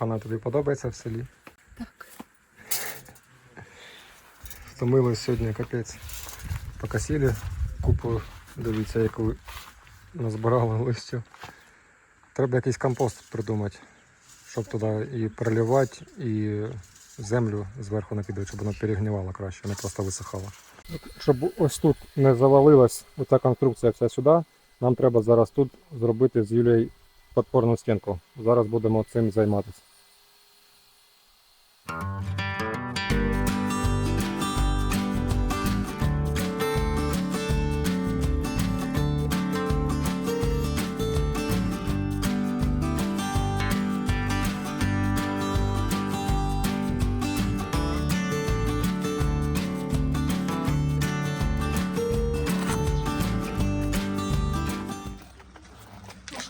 Кохана, тобі подобається в селі? Так. Втомилось сьогодні капець. Покосили купу, дивіться, яку назбирали листя. Треба якийсь компост придумати, щоб туди і проливати, і землю зверху накидати, щоб воно перегнивало краще, не просто висихало. Щоб ось тут не завалилась оця конструкція вся сюди, нам треба зараз тут зробити з Юлією підпорну стінку. Зараз будемо цим займатися.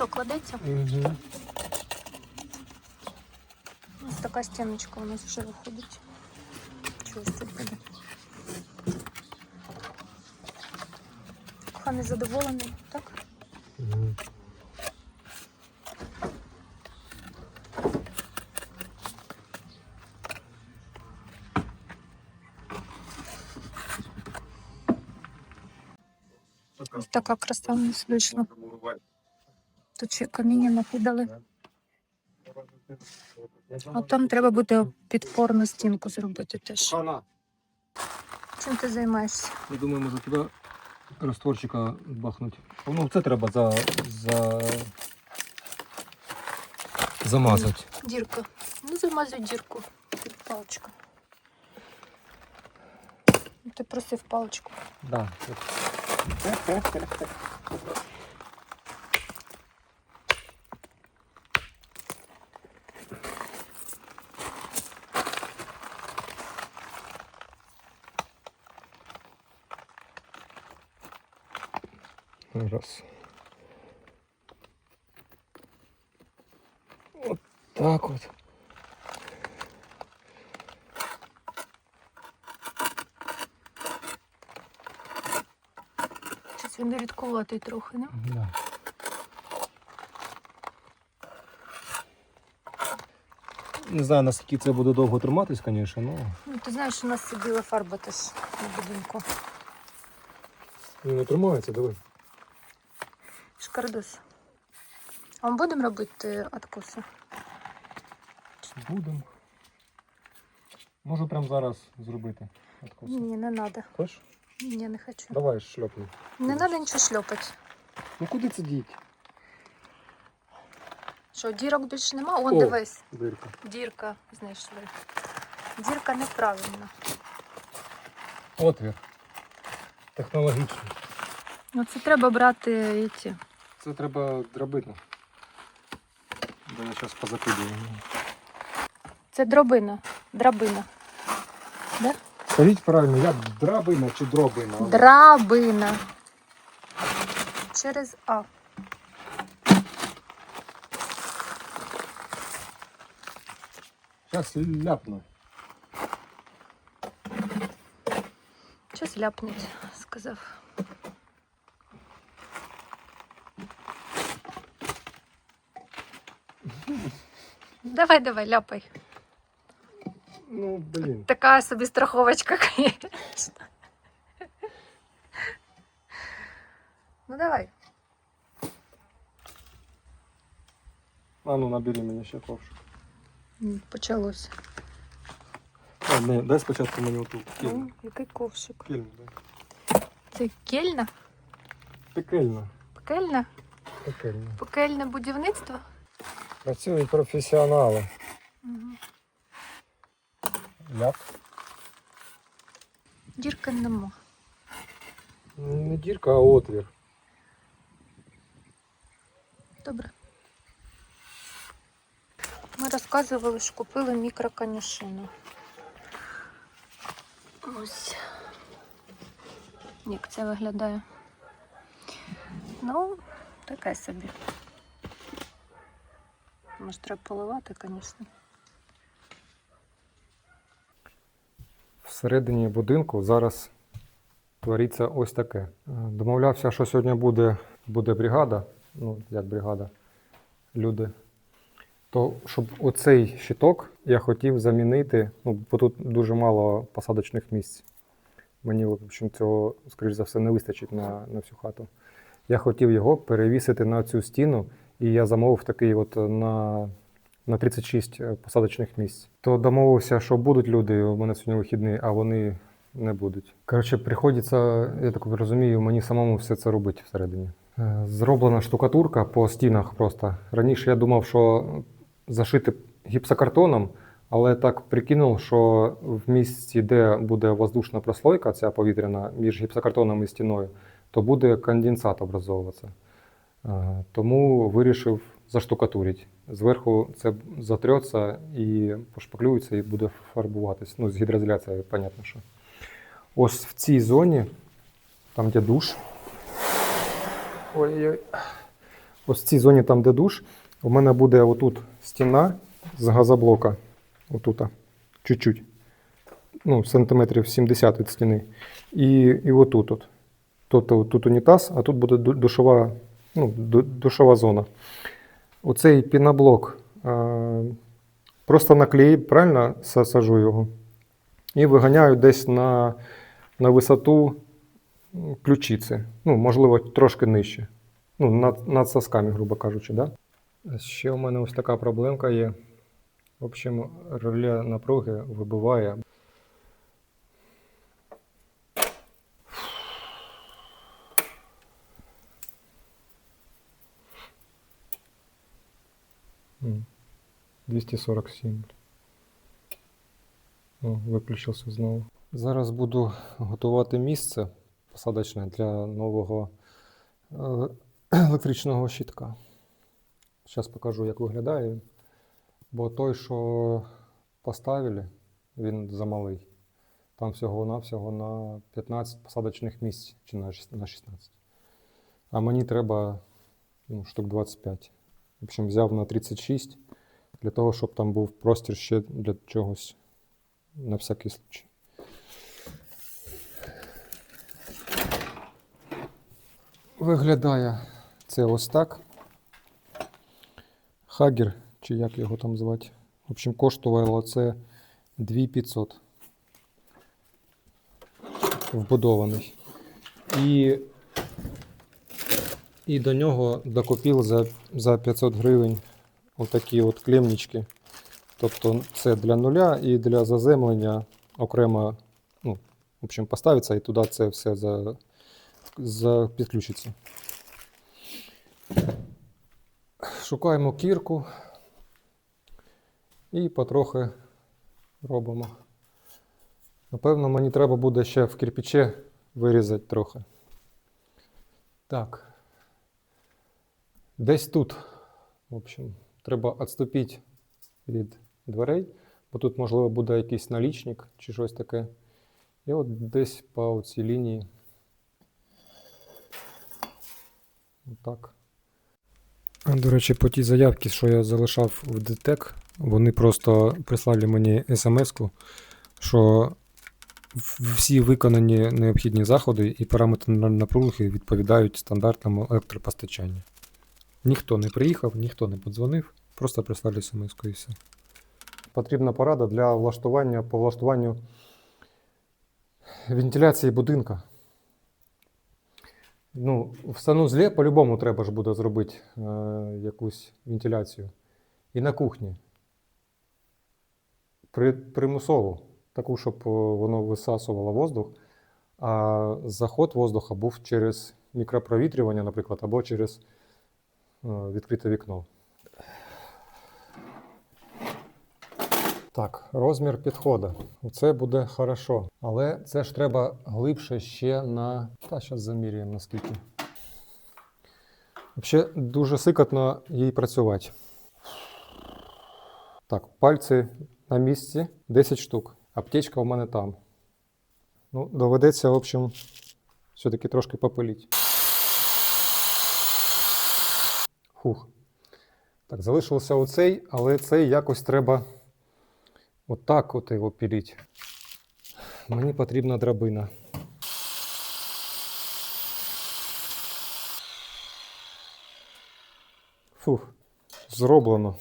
Що, кладеться? Угу. Ось така стіночка у нас вже виходить. Чогось тут буде. Коханий задоволений, так? Угу. Ось така краса у нас вийшла. Тут ще каміння накидали. А там треба буде підпорну стінку зробити теж. Чим ти займаєшся? я думаю, може туди розтворчика бахнути. Ну, це треба за, за... замазати. Дірка. Ну, замазуй дірку. Ну, Ти просив паличку. Да. Раз. Вот так вот. Щось він рідкуватий трохи, не? Да. Не знаю, наскільки це буде довго триматись, звісно, але Ну, ти знаєш, у нас сиділа фарба теж на будинку. не тримається, диви. Шкардос. А ми будемо робити откоси? Будемо. Можу прямо зараз зробити. откос. Ні, не треба. Хочеш? Ні, не хочу. Давай шльопни. Не треба нічого шльопати. Ну куди це діть? Що, дірок більше нема? Он О. дивись. Дирка. Дірка знайшли. Дірка неправильна. Отвір. Технологічний. Ну це треба брати ці. Це треба дробити. Бо я зараз позакидую. Це дробина. Драбина. Да? Скажіть правильно, як драбина чи дробина? Драбина. Через А. Зараз ляпну. Щось ляпнуть, сказав. Давай, давай, ляпай. Ну, блін. Така собі страховочка, конечно. Ну давай. А ну набери мені ще ковшик. Почалося. А, не, дай спочатку мені оту кільну. Ну, який ковшик. Кільну, дай. Це кельна? Пекельно. Пекельна? Пекельно. Пекельне будівництво? Працюють професіонали. Угу. Ляп. Дірки нема. Не дірка, а отвір. Добре. Ми розказували, що купили мікроконюшину. Ось. Як це виглядає? Ну, таке собі. Може, треба поливати, звісно. Всередині будинку зараз твориться ось таке. Е, Домовлявся, що сьогодні буде, буде бригада. Ну, як бригада. Люди То щоб оцей щиток я хотів замінити, ну, бо тут дуже мало посадочних місць. Мені, в общем, цього, скоріш за все, не вистачить на, на всю хату. Я хотів його перевісити на цю стіну, і я замовив такий от на, на 36 посадочних місць. То домовився, що будуть люди, у мене сьогодні вихідний, а вони не будуть. Коротше, приходиться, я так розумію, мені самому все це робити всередині. Е, Зроблена штукатурка по стінах просто. Раніше я думав, що зашити гіпсокартоном, але так прикинув, що в місці, де буде воздушна прослойка, ця повітряна, між гіпсокартоном і стіною, то буде конденсат образовуватися. Е, Тому вирішив заштукатурити. Зверху це затрется і пошпаклюється, і буде фарбуватись. Ну, з гідроізоляцією, понятно, що. Ось в цій зоні, там де душ. Ой-ой. Ось в цій зоні, там де душ, у мене буде отут стіна з газоблока. Отут. Чуть-чуть. Ну, сантиметрів 70 від стіни. І, і отут. От. Тобто тут унітаз, а тут буде душова, ну, душова зона. Оцей піноблок е, просто наклею, правильно са- сажу його. І виганяю десь на, на висоту ключиці. Ну, можливо, трошки нижче. Ну, над, над сосками, грубо кажучи. Да? Ще у мене ось така проблемка є. В общем, реле напруги вибиває. 247. О, виключився знову. Зараз буду готувати місце посадочне для нового е, електричного щитка. Зараз покажу, як виглядає він. Бо той, що поставили, він замалий. Там всього-навсього на 15 посадочних місць чи на на 16. А мені треба ну, штук 25. В общем, взяв на 36 для того, щоб там був простір ще для чогось на всякий случай. Виглядає це ось так. Хагер, чи як його там звати. В общем, коштувало це 2500. Вбудований. І, і до нього докупив за, за 500 гривень отакі от клемнички. Тобто це для нуля і для заземлення окремо, ну, в общем, поставиться і туди це все за, за підключиться. Шукаємо кірку і потрохи робимо. Напевно, мені треба буде ще в кирпичі вирізати трохи. Так. Десь тут, в общем, треба відступити від дверей, бо тут, можливо, буде якийсь налічник чи щось таке. І от десь по цій лінії. Отак. До речі, по тій заявці, що я залишав в ДТЕК, вони просто прислали мені смс-ку, що всі виконані необхідні заходи і параметри на- напруги відповідають стандартному електропостачанню. Ніхто не приїхав, ніхто не подзвонив, просто прислали смс-ку і все. Потрібна порада для влаштування по влаштуванню вентиляції будинка. Ну, в санузлі по-любому треба ж буде зробити е, якусь вентиляцію. І на кухні. При, примусово. Таку, щоб е, воно висасувало воздух, а заход воздуха був через мікропровітрювання, наприклад, або через відкрите вікно. Так, розмір підходу. Це буде хорошо. Але це ж треба глибше ще на. Та зараз замірюємо наскільки. Взагалі дуже сикотно їй працювати. Так, пальці на місці 10 штук. Аптечка у мене там. Ну, доведеться, в общем, все-таки трошки попиліть. Фух. Так, залишився оцей, але цей якось треба отак от його піліть. Мені потрібна драбина. Фух, зроблено.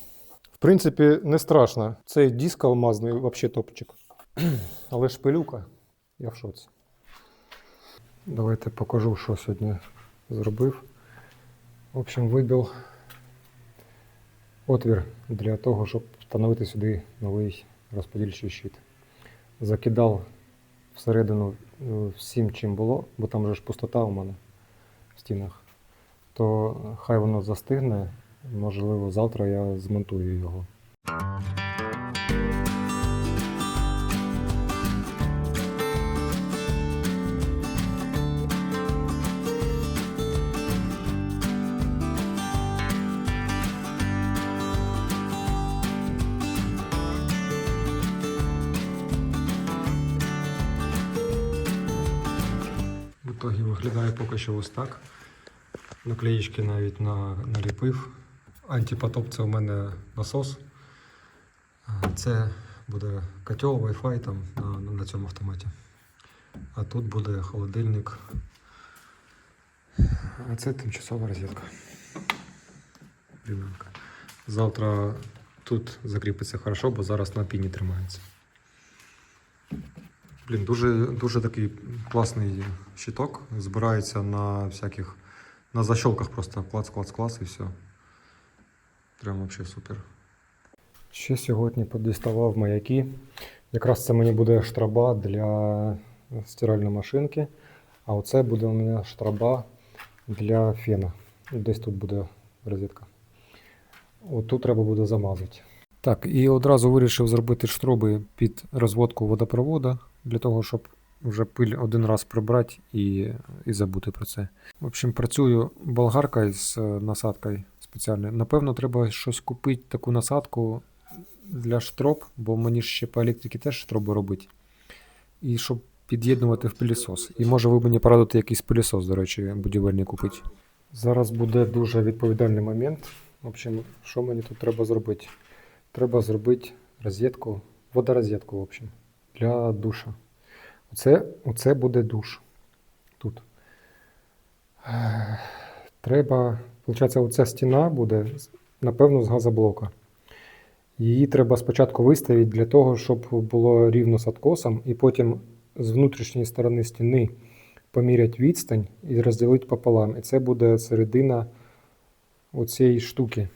В принципі, не страшно. Цей диск алмазний взагалі топчик. Але шпилюка, я в шоці. Давайте покажу, що сьогодні зробив. В общем, вибив отвір для того, щоб встановити сюди новий розподільчий щит. Закидав всередину е, всім, чим було, бо там же ж пустота у мене в стінах. То хай воно застигне. Можливо, завтра я змонтую його. В итогі виглядає поки що ось так. Наклеїчки навіть на, наліпив. Антипотоп це у мене насос. Це буде котел, Wi-Fi там на, на, цьому автоматі. А тут буде холодильник. А це тимчасова розетка. Рівненька. Завтра тут закріпиться хорошо, бо зараз на піні тримається. Блін, дуже, дуже такий класний щиток. Збирається на всяких. На защелках просто клац, клац, клац і все. Прям вообще супер. Ще сьогодні подіставав маяки. Якраз це мені буде штраба для стиральної машинки. А оце буде у мене штраба для фена. Десь тут буде розетка. От тут треба буде замазати. Так, і одразу вирішив зробити штроби під розводку водопроводу, для того, щоб вже пиль один раз прибрати і, і забути про це. В общем, працюю болгаркою з е, насадкою спеціальною. Напевно, треба щось купити таку насадку для штроб, бо мені ще по електриці теж штроби робити. І щоб під'єднувати в пилісос. І може ви мені порадите якийсь пилісос, до речі, будівельний купити. Зараз буде дуже відповідальний момент. В общем, що мені тут треба зробити? Треба зробити розетку, водорозетку, в общем, для душа. Оце, оце буде душ. Тут. Треба, виходить, оця стіна буде, напевно, з газоблока. Її треба спочатку виставити для того, щоб було рівно з откосом, і потім з внутрішньої сторони стіни поміряти відстань і розділити пополам. І це буде середина оцієї штуки.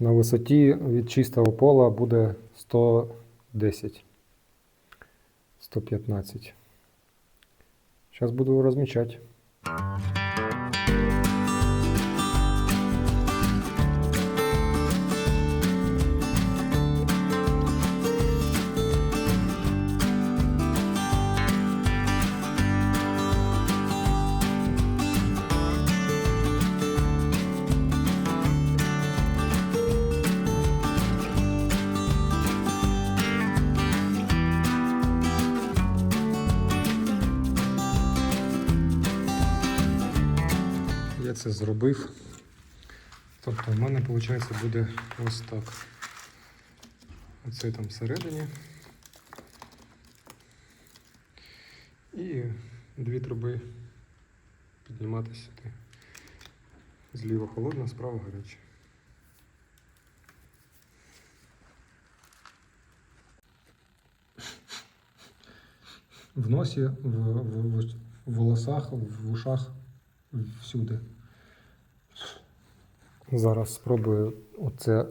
На висоті від чистого пола буде 110. 115. Зараз буду размечать. Це зробив. Тобто в мене виходить буде ось так. Оце там всередині. І дві труби підніматися сюди. Зліва холодна, справа гаряча. В носі, в, в, в волосах, в ушах, всюди. Зараз спробую оце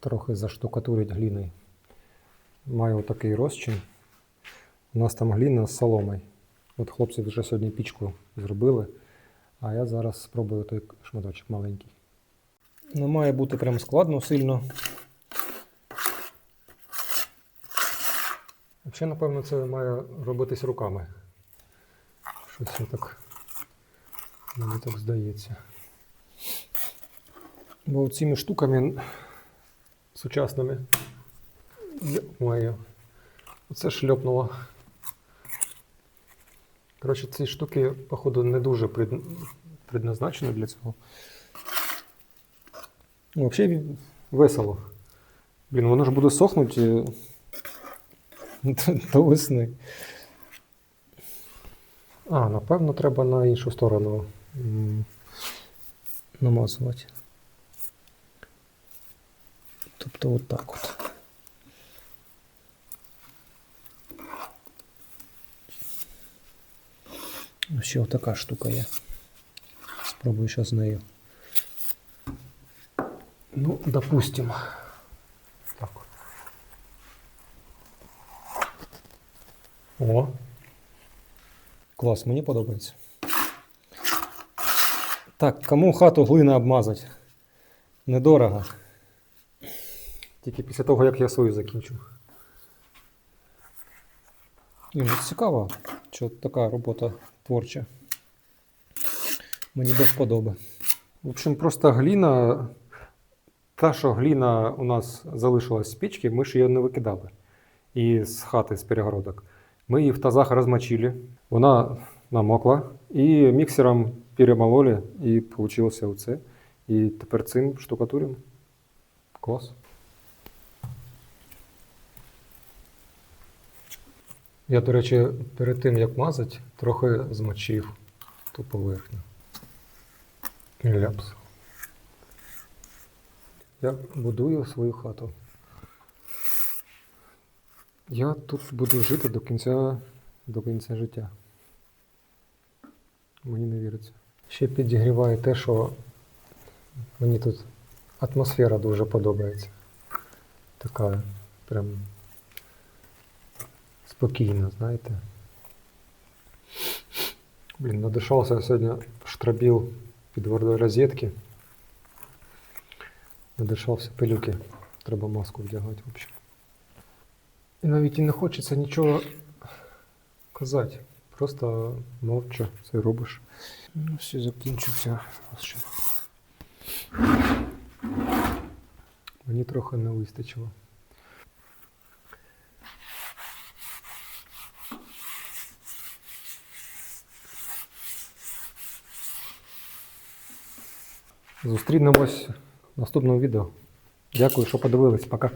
трохи заштукатурити гліною. Маю такий розчин. У нас там гліна з соломою. От хлопці вже сьогодні пічку зробили, а я зараз спробую той шматочок маленький. Не має бути прям складно сильно. Взагалі, напевно, це має робитись руками. Щось так Мені так здається. Бо цими штуками сучасними маю. Оце шльопнуло. Коротше, ці штуки, походу, не дуже пред... предназначені для цього. Ну, Взагалі весело. Блін, воно ж буде сохнути до весни. А, напевно, треба на іншу сторону намазувати. то отак от. Ну, Ще отака штука є. Спробую зараз з нею. Ну, допустим. Так. О. Клас, мені подобається. Так, кому хату глина обмазати? Недорого. Тільки після того, як я свою закінчу. Ну цікаво, що така робота творча. Мені до вподоби. В общем, просто гліна. Та, що гліна у нас залишилась з печки, ми ж її не викидали. І з хати, з перегородок. Ми її в тазах розмочили, вона намокла, і міксером перемололи, і вийшло оце. І тепер цим штукатуримо. Клас. Я, до речі, перед тим як мазати, трохи змочив ту поверхню. Ляпс. Я будую свою хату. Я тут буду жити до кінця, до кінця життя. Мені не віриться. Ще підігріває те, що мені тут атмосфера дуже подобається. Така прям спокійна, знаєте. Блін, надишався я сьогодні штробіл під водою розетки. Надишався пилюки. Треба маску вдягати, в общем. І навіть і не хочеться нічого казати. Просто мовча це робиш. Ну, все закінчився. Мені трохи не вистачило. Зустрінемось в наступному відео. Дякую, що подивились. Пока.